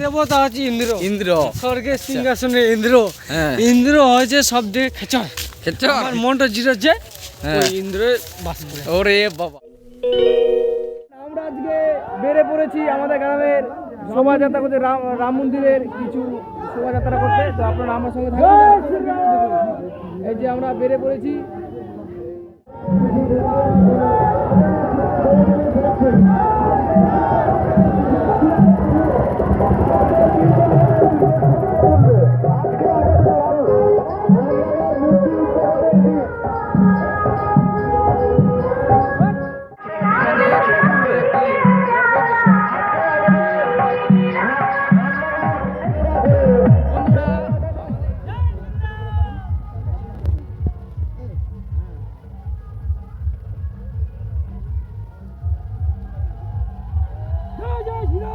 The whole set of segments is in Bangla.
দেবতা হচ্ছে ইন্দ্র। ইন্দ্র স্বর্গের সিংহাসনে ইন্দ্র। হ্যাঁ। ইন্দ্র হয়েছে সব থেকে খেচর। খেচর? আমার মনটা জিরোচ্ছে হ্যাঁ। ওই ইন্দ্রে বাস করে। ওরে বাবা। আমরা আজকে বেড়ে পড়েছি আমাদের গ্রামের শোভাযাত্রা করতে। রাম রাম মন্দিরের কিছু শোভাযাত্রা করতে। তো আপনারা আমার সঙ্গে থাকবেন এই যে আমরা বেড়ে পড়েছি।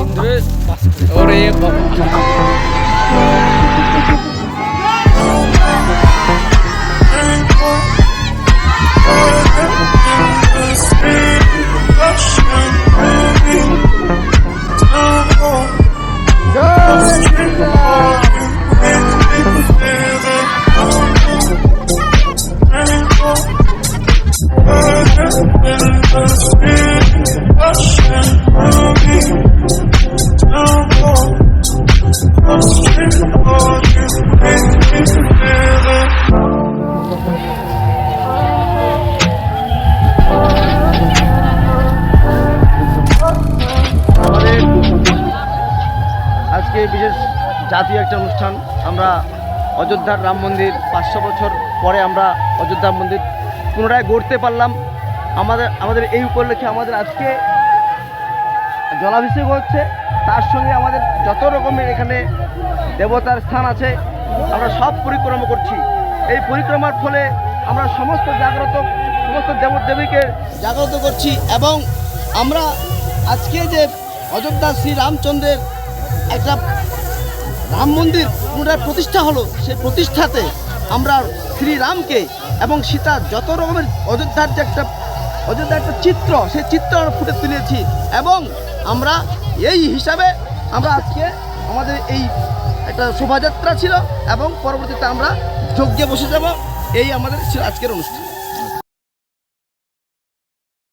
ইন্দ্রে বাস করে। ওরে বাবা। জাতীয় একটা অনুষ্ঠান। আমরা অযোধ্যার রাম মন্দির পাঁচশো বছর পরে আমরা অযোধ্যা মন্দির পুনরায় গড়তে পারলাম। আমাদের আমাদের এই উপলক্ষে আমাদের আজকে জলাভিষেক হচ্ছে। তার সঙ্গে আমাদের যত রকমের এখানে দেবতার স্থান আছে, আমরা সব পরিক্রমা করছি। এই পরিক্রমার ফলে আমরা সমস্ত জাগ্রত, সমস্ত দেবদেবীকে জাগ্রত করছি এবং আমরা আজকে যে অযোধ্যা শ্রী রামচন্দ্রের একটা রাম মন্দির পুনরায় প্রতিষ্ঠা হলো। সেই প্রতিষ্ঠাতে আমরা শ্রীরামকে এবং সীতা যত রকমের অযোধ্যার যে একটা অযোধ্যার একটা চিত্র, সেই চিত্র আমরা ফুটে তুলেছি এবং আমরা এই হিসাবে আমরা আজকে আমাদের এই একটা শোভাযাত্রা ছিল এবং পরবর্তীতে আমরা যজ্ঞে বসে যাব। এই আমাদের আজকের অনুষ্ঠান।